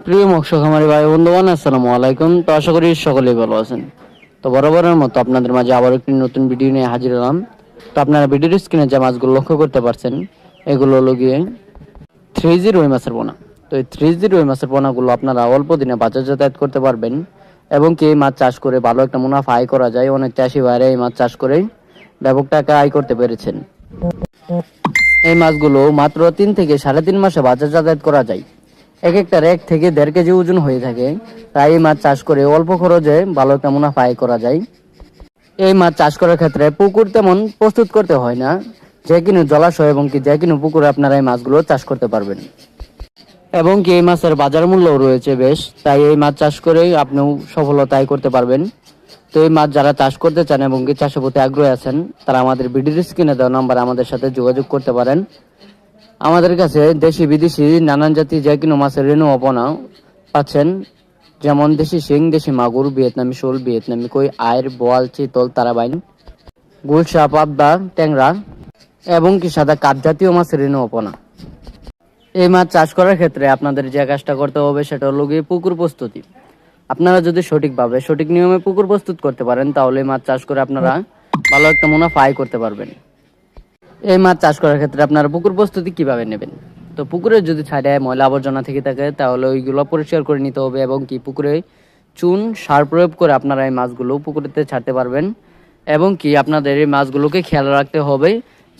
প্রিয় মৎস্য খামারি ভাই বন্ধুবান আসসালামু আলাইকুম। তো আশা করি সকলেই ভালো আছেন। তো বরাবরের মতো আপনাদের মাঝে আবার একটি নতুন ভিডিও নিয়ে হাজির হলাম। তো আপনারা ভিডিওর স্ক্রিনে যে মাছগুলো লক্ষ্য করতে পারছেন, এগুলো হলো গিয়ে থ্রি জি রুই মাছের পোনা। তো এই থ্রি জি রুই মাছের পোনাগুলো আপনারা অল্প দিনে বাজার যাতায়াত করতে পারবেন এবং কি এই মাছ চাষ করে ভালো একটা মুনাফা আয় করা যায়। অনেক চাষি ভাইরা এই মাছ চাষ করে ব্যাপক টাকা আয় করতে পেরেছেন। এই মাছগুলো মাত্র তিন থেকে সাড়ে তিন মাসে বাজার যাতায়াত করা যায়। এক একটার এক থেকে দেড় কেজি ওজন হয়ে থাকে। তাই এই মাছ চাষ করে অল্প খরচে ভালো একটা মুনাফা আয় করা যায়। এই মাছ চাষ করার ক্ষেত্রে পুকুর তেমন প্রস্তুত করতে হয় না। যে কোনো জলাশয় এবং কি যে কোনো পুকুরে আপনারা এই মাছগুলো চাষ করতে পারবেন। এবং কি এই মাছের বাজার মূল্যও রয়েছে বেশ। তাই এই মাছ চাষ করেই আপনিও সফলতা আয় করতে পারবেন। তো এই মাছ যারা চাষ করতে চান এবং কি চাষের প্রতি আগ্রহী আছেন, তারা আমাদের ভিডিওর স্ক্রিনে দেওয়া নাম্বার আমাদের সাথে যোগাযোগ করতে পারেন। আমাদের কাছে দেশি বিদেশি নানান জাতি যে কোনো মাছের রেণু অপনা পাচ্ছেন। যেমন দেশি শিং, দেশি মাগুর, ভিয়েতনামি শোল, ভিয়েতনামি কই আয়ের বোয়াল, চিতল, তারাবাইন গুলশা পাবদা ট্যাংরা এবং কি সাদা কাপ জাতীয় মাছের রেণু অপনা। এই মাছ চাষ করার ক্ষেত্রে আপনাদের যে কাজটা করতে হবে সেটা হলো গিয়ে পুকুর প্রস্তুতি। আপনারা যদি সঠিকভাবে সঠিক নিয়মে পুকুর প্রস্তুত করতে পারেন, তাহলে মাছ চাষ করে আপনারা ভালো একটা মুনাফা আয় করতে পারবেন। এই মাছ চাষ করার ক্ষেত্রে আপনারা পুকুর প্রস্তুতি কীভাবে নেবেন? তো পুকুরে যদি ছাড়ে ময়লা আবর্জনা থেকে থাকে, তাহলে ওইগুলো পরিষ্কার করে নিতে হবে এবং কি পুকুরে চুন, সার প্রয়োগ করে আপনারা এই মাছগুলো পুকুরেতে ছাড়তে পারবেন। এবং কি আপনাদের এই মাছগুলোকে খেয়াল রাখতে হবে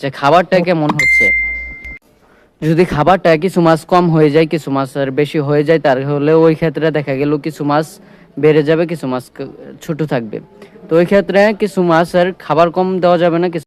যে খাবারটা কেমন হচ্ছে। যদি খাবারটা কিছু মাছ কম হয়ে যায়, কিছু মাছের বেশি হয়ে যায় তাহলে ওই ক্ষেত্রে দেখা গেল কিছু মাছ বেড়ে যাবে, কিছু মাছ ছোট থাকবে। তো ওই ক্ষেত্রে কিছু মাছের খাবার কম দেওয়া যাবে না, কিছু